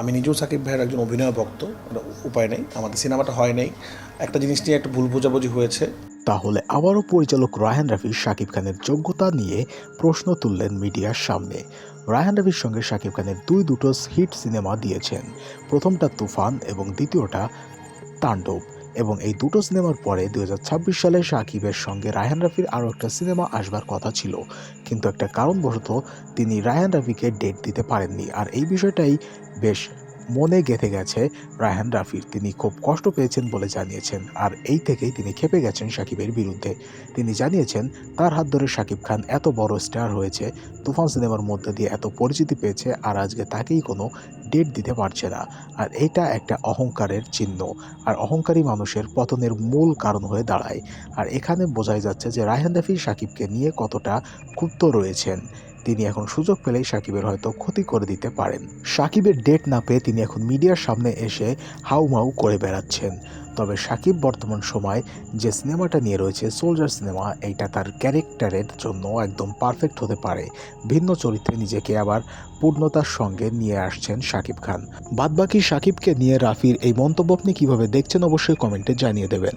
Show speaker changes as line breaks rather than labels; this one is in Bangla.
আমি নিজেও সাকিব ভাইয়ের একজন অভিনয় ভক্ত উপায় নেই আমাদের সিনেমাটা হয় নাই। একটা জিনিস নিয়ে একটা ভুল বোঝাবুঝি হয়েছে।
তাহলে আবারও পরিচালক রায়হান রাফি শাকিব খানের যোগ্যতা নিয়ে প্রশ্ন তুললেন মিডিয়ার সামনে। রায়হান রাফির সঙ্গে শাকিব খানের দুই দুটো হিট সিনেমা দিয়েছেন। প্রথমটা তুফান এবং দ্বিতীয়টা তাণ্ডব। এবং এই দুটো সিনেমার পরে দু হাজার ছাব্বিশ সালে সাকিবের সঙ্গে রায়হান রাফির আরও একটা সিনেমা আসবার কথা ছিল। কিন্তু একটা কারণবশত তিনি রায়হান রাফিকে ডেট দিতে পারেননি। আর এই বিষয়টাই বেশ মনে গেঁথে গেছে রায়হান রাফির। তিনি খুব কষ্ট পেয়েছেন বলে জানিয়েছেন, আর এই থেকেই তিনি খেপে গেছেন সাকিবের বিরুদ্ধে। তিনি জানিয়েছেন, তার হাত ধরে শাকিব খান এত বড় স্টার হয়েছে, তুফান সিনেমার মধ্যে দিয়ে এত পরিচিতি পেয়েছে, আর আজকে তাকেই কোনো ডেট দিতে পারছে না। আর এটা একটা অহংকারের চিহ্ন, আর অহংকারী মানুষের পতনের মূল কারণ হয়ে দাঁড়ায়। আর এখানে বোঝাই যাচ্ছে যে রায়হান রাফি সাকিবকে নিয়ে কতটা ক্ষুব্ধ রয়েছেন। তিনি এখন সুযোগ পেলেই সাকিবের হয়তো ক্ষতি করে দিতে পারেন। সাকিবের ডেট না পেয়ে তিনি এখন মিডিয়ার সামনে এসে হাউমাউ করে বেড়াচ্ছেন। তবে সাকিব বর্তমান সময় যে সিনেমাটা নিয়ে রয়েছে সোলজার সিনেমা এইটা তার ক্যারেক্টারের জন্য একদম পারফেক্ট হতে পারে। ভিন্ন চরিত্রে নিজেকে আবার পূর্ণতার সঙ্গে নিয়ে আসছেন সাকিব খান। বাদবাকি সাকিবকে নিয়ে রাফির এই মন্তব্য আপনি কীভাবে দেখছেন অবশ্যই কমেন্টে জানিয়ে দেবেন।